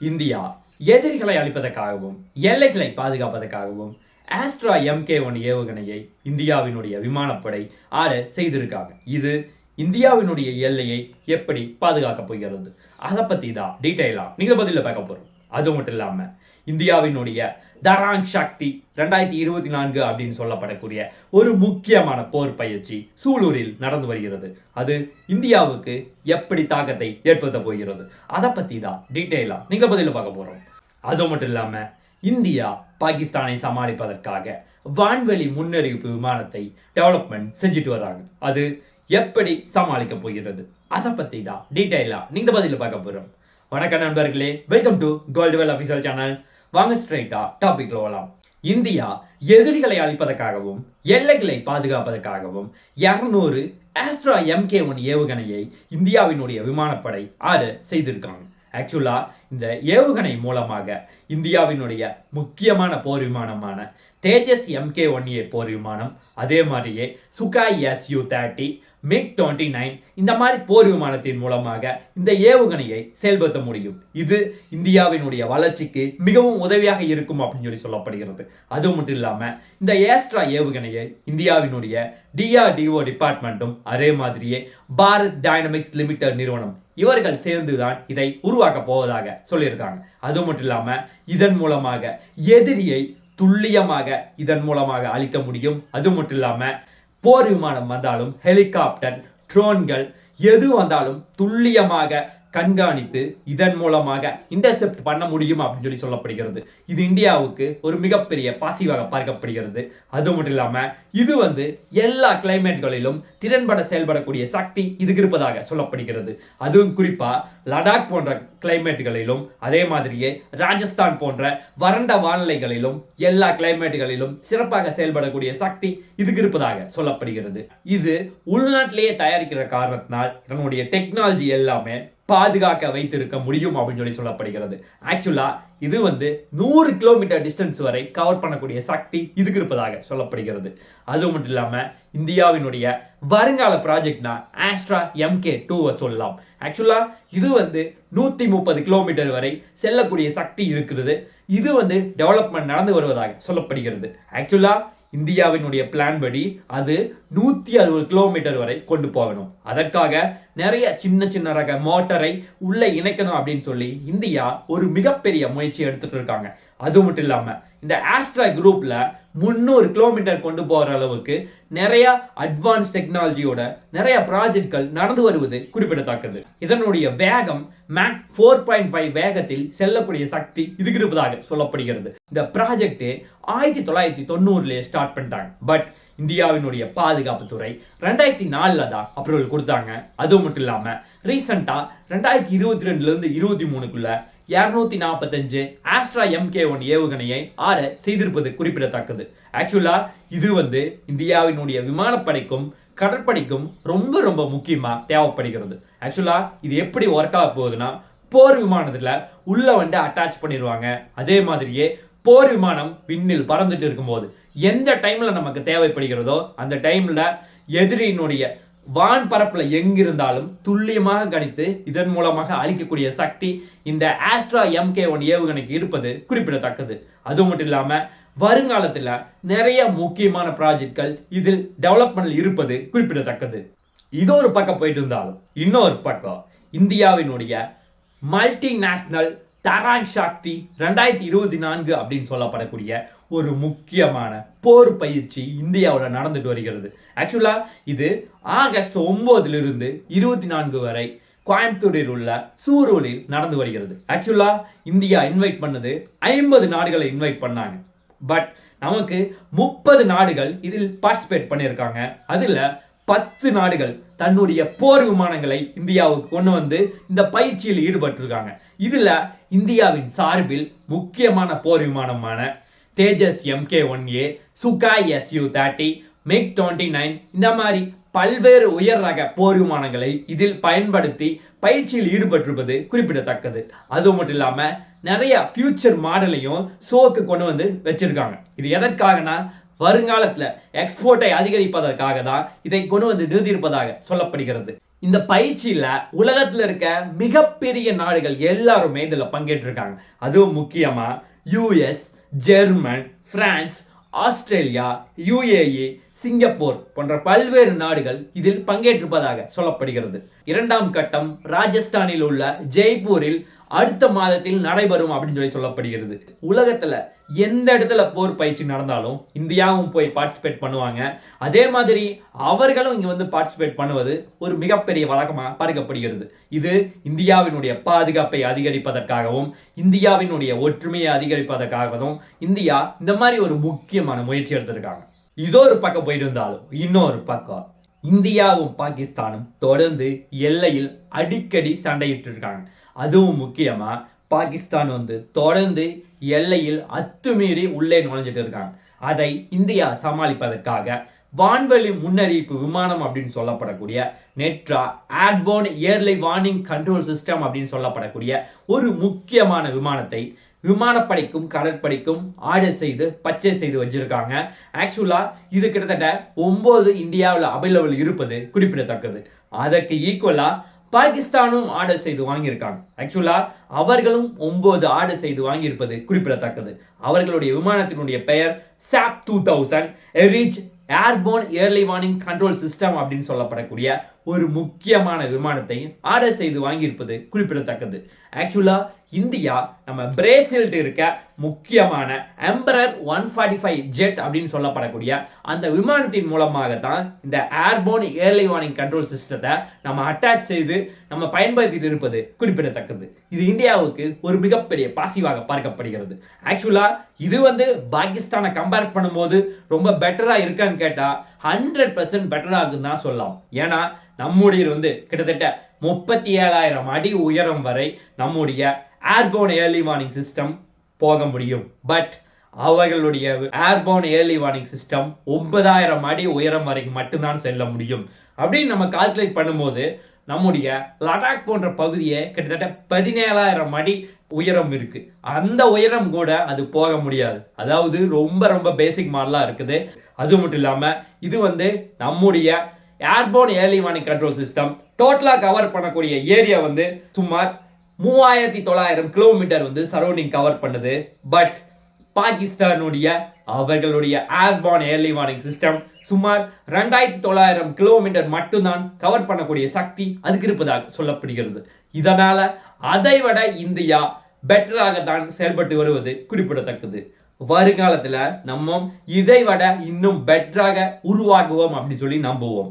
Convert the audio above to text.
India எதிரிகளை அழிப்பதற்காகவும் எல்லைகளை பாதுகாப்பதற்காகவும் ஆஸ்ட்ரா MK one ஏவுகணையை இந்தியாவினுடைய விமானப்படை ஆட செய்திருக்காங்க. இது இந்தியாவினுடைய எல்லையை எப்படி பாதுகாக்கப் போகிறது? அதை பற்றி தான் டீட்டெயிலாக நீங்கள் பதிலில் பார்க்க போகிறோம் அது மட்டும் இல்லாமல் இந்தியாவினுடைய தராங் சக்தி ரெண்டாயிரத்தி இருபத்தி நான்கு அப்படின்னு சொல்லப்படக்கூடிய ஒரு முக்கியமான போர் பயிற்சி சூலூரில் நடந்து வருகிறது. அது இந்தியாவுக்கு எப்படி தாக்கத்தை ஏற்படுத்த போகிறது? அதை பற்றி தான் டீட்டெயிலாக நீங்கள் பதிலில் பார்க்க போகிறோம் அது மட்டும் இல்லாமல் இந்தியா பாகிஸ்தானை சமாளிப்பதற்காக வான்வெளி முன்னறிவிப்பு விமானத்தை டெவலப்மெண்ட் செஞ்சுட்டு வர்றாங்க அது எப்படி சமாளிக்க போகிறது? அதை பற்றி தான் டீட்டெயிலாக நீங்கள் பதிலில் பார்க்க போகிறோம் வணக்கம் நண்பர்களே welcome to Goldwell official channel வாங்க ஸ்ட்ரைட்டா டாபிக்ல வரலாம் இந்தியா எதிரிகளை அழிப்பதற்காகவும் எல்லைகளை பாதுகாப்பதற்காகவும் இரநூறு ஆஸ்ட்ரா எம்கே ஒன் ஏவுகணையை இந்தியாவினுடைய விமானப்படை ஆறு செய்திருக்காங்க. ஆக்சுவலா இந்த ஏவுகணை மூலமாக இந்தியாவினுடைய முக்கியமான போர் விமானமான தேஜஸ் எம்கே ஒன் ஏ போர் விமானம் அதே மாதிரியே Sukhoi SU thirty MiG twenty nine இந்த மாதிரி போர் விமானத்தின் மூலமாக இந்த ஏவுகணையை செயல்படுத்த முடியும். இது இந்தியாவினுடைய வளர்ச்சிக்கு மிகவும் உதவியாக இருக்கும் அப்படின்னு சொல்லி சொல்லப்படுகிறது. அது மட்டும் இல்லாமல் இந்த ஏஸ்ட்ரா ஏவுகணையை இந்தியாவினுடைய டிஆர்டிஓ டிபார்ட்மெண்ட்டும் அதே மாதிரியே பாரத் டைனமிக்ஸ் லிமிடெட் நிறுவனம் இவர்கள் சேர்ந்து தான் இதை உருவாக்க போவதாக சொல்லியிருக்காங்க. அது மட்டும் இல்லாமல் இதன் மூலமாக எதிரியை துல்லியமாக இதன் மூலமாக அழிக்க முடியும். அது மட்டும் இல்லாமல் போர் விமானம் வந்தாலும் ஹெலிகாப்டர் ட்ரோன்கள் எது வந்தாலும் துல்லியமாக கண்காணித்து இதன் மூலமாக இன்டர்செப்ட் பண்ண முடியும் அப்படின்னு சொல்லி சொல்லப்படுகிறது. இது இந்தியாவுக்கு ஒரு மிகப்பெரிய பாசிவாக பார்க்கப்படுகிறது. அது மட்டும் இல்லாமல் இது வந்து எல்லா கிளைமேட்களிலும் திறன்பட செயல்படக்கூடிய சக்தி இதுக்கு இருப்பதாக சொல்லப்படுகிறது. அதுவும் குறிப்பாக லடாக் போன்ற கிளைமேட்டுகளிலும் அதே மாதிரியே ராஜஸ்தான் போன்ற வறண்ட வானிலைகளிலும் எல்லா கிளைமேட்டுகளிலும் சிறப்பாக செயல்படக்கூடிய சக்தி இதுக்கு இருப்பதாக சொல்லப்படுகிறது. இது உள்நாட்டிலேயே தயாரிக்கிற காரணத்தினால் இதனுடைய டெக்னாலஜி எல்லாமே பாதுகாக்க வைத்திருக்க முடியும் அப்படின்னு சொல்லி சொல்லப்படுகிறது. ஆக்சுவலா இது வந்து நூறு கிலோமீட்டர் டிஸ்டன்ஸ் வரை கவர் பண்ணக்கூடிய சக்தி இதுக்கு இருப்பதாக சொல்லப்படுகிறது. அது மட்டும் இல்லாமல் இந்தியாவினுடைய வருங்கால ப்ராஜெக்ட்னா ஆஸ்ட்ரா எம்கே டூவை சொல்லலாம். ஆக்சுவலா இது வந்து நூற்றி முப்பது கிலோமீட்டர் வரை செல்லக்கூடிய சக்தி இருக்கிறது. இது வந்து டெவலப்மெண்ட் நடந்து வருவதாக சொல்லப்படுகிறது. ஆக்சுவலா இந்தியாவினுடைய பிளான் படி அது நூற்றி அறுபது கிலோமீட்டர் வரை கொண்டு போகணும். அதற்காக நிறைய சின்ன சின்ன ரக மோட்டரை உள்ளே இணைக்கணும் அப்படின்னு சொல்லி இந்தியா ஒரு மிகப்பெரிய முயற்சி எடுத்துகிட்டு இருக்காங்க. அது மட்டும் இல்லாமல் இந்த ஆஸ்ட்ரா குரூப்பில் முந்நூறு கிலோமீட்டர் கொண்டு போகிற அளவுக்கு நிறைய அட்வான்ஸ் டெக்னாலஜியோட நிறைய ப்ராஜெக்ட்கள் நடந்து வருவது குறிப்பிடத்தக்கது. இதனுடைய வேகம் மேக் ஃபோர் பாயிண்ட் ஃபைவ் வேகத்தில் செல்லக்கூடிய சக்தி இதுக்கு இருப்பதாக சொல்லப்படுகிறது. இந்த ப்ராஜெக்ட் ஆயிரத்தி தொள்ளாயிரத்தி தொண்ணூறுலேயே ஸ்டார்ட் பண்ணிட்டாங்க. பட் இந்தியாவினுடைய பாதுகாப்பு துறை ரெண்டாயிரத்தி நாலில் தான் அப்ரூவல் கொடுத்தாங்க. அது மட்டும் இல்லாமல் ரீசெண்டாக ரெண்டாயிரத்தி இருபத்தி ரெண்டுலேருந்து இருபத்தி மூணுக்குள்ளே இரநூத்தி நாற்பத்தஞ்சு ஆஸ்ட்ரா எம்கே ஒன் ஏவுகணையை ஆட செய்திருப்பது குறிப்பிடத்தக்கது. ஆக்சுவலாக இது வந்து இந்தியாவினுடைய விமானப்படைக்கும் கடற்படைக்கும் ரொம்ப ரொம்ப முக்கியமாக தேவைப்படுகிறது. ஆக்சுவலாக இது எப்படி ஒர்க் ஆக போகுதுன்னா போர் விமானத்தில் உள்ள வந்து அட்டாச் பண்ணிடுவாங்க அதே மாதிரியே போர் விமானம் விண்ணில் பறந்துட்டு இருக்கும்போது எந்த டைமில் நமக்கு தேவைப்படுகிறதோ அந்த டைமில் எதிரியினுடைய வான் பரப்பில் எங்கிருந்தாலும் துல்லியமாக கணித்து இதன் மூலமாக அழிக்கக்கூடிய சக்தி இந்த ஆஸ்ட்ரா எம்கே ஒன் ஏவுகணைக்கு இருப்பது குறிப்பிடத்தக்கது. அது மட்டும் இல்லாமல் வருங்காலத்தில் நிறைய முக்கியமான ப்ராஜெக்ட்கள் இதில் டெவலப்மெண்ட் இருப்பது குறிப்பிடத்தக்கது. இது ஒரு பக்கம் போயிட்டு இருந்தாலும் இன்னொரு பக்கம் இந்தியாவினுடைய மல்டிநேஷ்னல் தராங் சக்தி ரெண்டாயிரத்தி இருபத்தி நான்கு அப்படின்னு சொல்லப்படக்கூடிய ஒரு முக்கியமான போர் பயிற்சி இந்தியாவில் நடந்துட்டு வருகிறது. ஆக்சுவலாக இது ஆகஸ்ட் ஒம்போதிலிருந்து இருபத்தி நான்கு வரை கோயம்புத்தூரில் உள்ள சூரூரில் நடந்து வருகிறது. ஆக்சுவலா இந்தியா இன்வைட் பண்ணது ஐம்பது நாடுகளை இன்வைட் பண்ணாங்க. பட் நமக்கு முப்பது நாடுகள் இதில் பார்ட்டிசிபேட் பண்ணியிருக்காங்க. அதில் பத்து நாடுகள் தன்னுடைய போர் விமானங்களை இந்தியாவுக்கு கொண்டு வந்து இந்த பயிற்சியில் ஈடுபட்டிருக்காங்க. இதில் இந்தியாவின் சார்பில் முக்கியமான போர் விமானமான Tejas MK one A Sukhoi SU thirty MiG twenty nine இந்த மாதிரி பல்வேறு உயர் ரக போர் விமானங்களை இதில் பயன்படுத்தி பயிற்சியில் ஈடுபட்டிருப்பது குறிப்பிடத்தக்கது. அது மட்டும் இல்லாமல் நிறைய ஃபியூச்சர் மாடலையும் ஷோக்கு கொண்டு வந்து வச்சுருக்காங்க. இது எதற்காகனா? வருங்காலத்தில் எக்ஸ்போர்ட்டை அதிகரிப்பதற்காக தான் இதை கொண்டு வந்து நிறுத்தியிருப்பதாக சொல்லப்படுகிறது. இந்த பயிற்சியில் உலகத்தில் இருக்க மிகப்பெரிய நாடுகள் எல்லாருமே இதில் பங்கேற்றிருக்காங்க. அதுவும் முக்கியமாக US German France Australia UAE Singapore போன்ற பல்வேறு நாடுகள் இதில் பங்கேற்றிருப்பதாக சொல்லப்படுகிறது. இரண்டாம் கட்டம் ராஜஸ்தானில் உள்ள ஜெய்ப்பூரில் அடுத்த மாதத்தில் நடைபெறும் அப்படின்னு சொல்லி சொல்லப்படுகிறது. உலகத்துல எந்த இடத்துல போர் பயிற்சி நடந்தாலும் இந்தியாவும் போய் பார்ட்டிசிபேட் பண்ணுவாங்க. அதே மாதிரி அவர்களும் இங்க வந்து பார்ட்டிசிபேட் பண்ணுவது ஒரு மிகப்பெரிய வழக்கமாக பார்க்கப்படுகிறது. இது இந்தியாவினுடைய பாதுகாப்பை அதிகரிப்பதற்காகவும் இந்தியாவினுடைய ஒற்றுமையை அதிகரிப்பதற்காகவும் இந்தியா இந்த மாதிரி ஒரு முக்கியமான முயற்சி எடுத்திருக்காங்க. இதோ ஒரு பக்கம் போயிட்டு இருந்தாலும் இன்னொரு பக்கம் இந்தியாவும் பாகிஸ்தானும் தொடர்ந்து எல்லையில் அடிக்கடி சண்டையிட்டு இருக்காங்க அதுவும் முக்கியமாக பாகிஸ்தான் வந்து தொடர்ந்து எல்லையில் அத்துமீறி உள்ளே நுழைஞ்சிட்டு இருக்காங்க. அதை இந்தியா சமாளிப்பதற்காக வான்வெளி முன்னறிவிப்பு விமானம் அப்படின்னு சொல்லப்படக்கூடிய Netra airborne early warning control system அப்படின்னு சொல்லப்படக்கூடிய ஒரு முக்கியமான விமானத்தை விமானப்படைக்கும் கடற்படைக்கும் ஆர்டர் செய்து பர்ச்சேஸ் செய்து வச்சிருக்காங்க. ஆக்சுவலாக இது கிட்டத்தட்ட ஒம்பது இந்தியாவில் அவைலபிள் இருப்பது குறிப்பிடத்தக்கது. அதற்கு ஈக்குவலாக பாகிஸ்தானும் ஆர்டர் செய்து வாங்கியிருக்காங்க. ஆக்சுவலா அவர்களும் ஒம்பது ஆர்டர் செய்து வாங்கியிருப்பது குறிப்பிடத்தக்கது. அவர்களுடைய விமானத்தினுடைய பெயர் Saab two thousand reach airborne early warning control system அப்படின்னு சொல்லப்படக்கூடிய ஒரு முக்கியமான விமானத்தை ஆர்டர் செய்து வாங்கியிருப்பது குறிப்பிடத்தக்கது. ஆக்சுவலாக இந்தியா நம்ம பிரேசில்ட்டு இருக்க முக்கியமான Embraer one forty five jet அப்படின்னு சொல்லப்படக்கூடிய அந்த விமானத்தின் மூலமாக தான் இந்த ஏர்போன் ஏர்லி வார்னிங் கண்ட்ரோல் சிஸ்டத்தை நம்ம அட்டாச் செய்து நம்ம பயன்படுத்திட்டு இருப்பது குறிப்பிடத்தக்கது. இது இந்தியாவுக்கு ஒரு மிகப்பெரிய பாசிவாக பார்க்கப்படுகிறது. ஆக்சுவலாக இது வந்து பாகிஸ்தானை கம்பேர் பண்ணும்போது ரொம்ப பெட்டராக இருக்கான்னு கேட்டால் ஹண்ட்ரட் பர்சன்ட் பெட்டராக தான் சொல்லலாம். ஏன்னா நம்முடைய வந்து கிட்டத்தட்ட முப்பத்தி ஏழாயிரம் அடி உயரம் வரை நம்முடைய ஏர்போன் ஏர்லி வார்னிங் சிஸ்டம் போக முடியும். பட் அவர்களுடைய ஏர்போன் ஏர்லி வார்னிங் சிஸ்டம் ஒன்பதாயிரம் அடி உயரம் வரைக்கும் மட்டும்தான் செல்ல முடியும். அப்படின்னு நம்ம கால்குலேட் பண்ணும்போது நம்முடைய லடாக் போன்ற பகுதியை கிட்டத்தட்ட பதினேழாயிரம் அடி உயரம் இருக்கு. அந்த உயரம் கூட அது போக முடியாது. அதாவது ரொம்ப ரொம்ப பேசிக் மாடலாக இருக்குது. அது மட்டும் இல்லாமல் இது வந்து நம்முடைய ஏர்போன் ஏர்லி கண்ட்ரோல் சிஸ்டம் டோட்டலாக கவர் பண்ணக்கூடிய ஏரியா வந்து சுமார் மூவாயிரத்தி தொள்ளாயிரம் கிலோமீட்டர் வந்து சரௌண்டிங் கவர் பண்ணுது. பட் பாகிஸ்தானுடைய அவர்களுடைய ஏர்பான் ஏர்லி வார்னிங் சிஸ்டம் சுமார் ரெண்டாயிரத்தி தொள்ளாயிரம் கிலோமீட்டர் மட்டும்தான் கவர் பண்ணக்கூடிய சக்தி அதுக்கு இருப்பதாக சொல்லப்படுகிறது. இதனால் அதை விட இந்தியா பெட்டராகத்தான் செயல்பட்டு வருவது குறிப்பிடத்தக்கது. வருங்காலத்தில் நம்ம இதை விட இன்னும் பெட்டராக உருவாகுவோம் அப்படின்னு சொல்லி நம்புவோம்.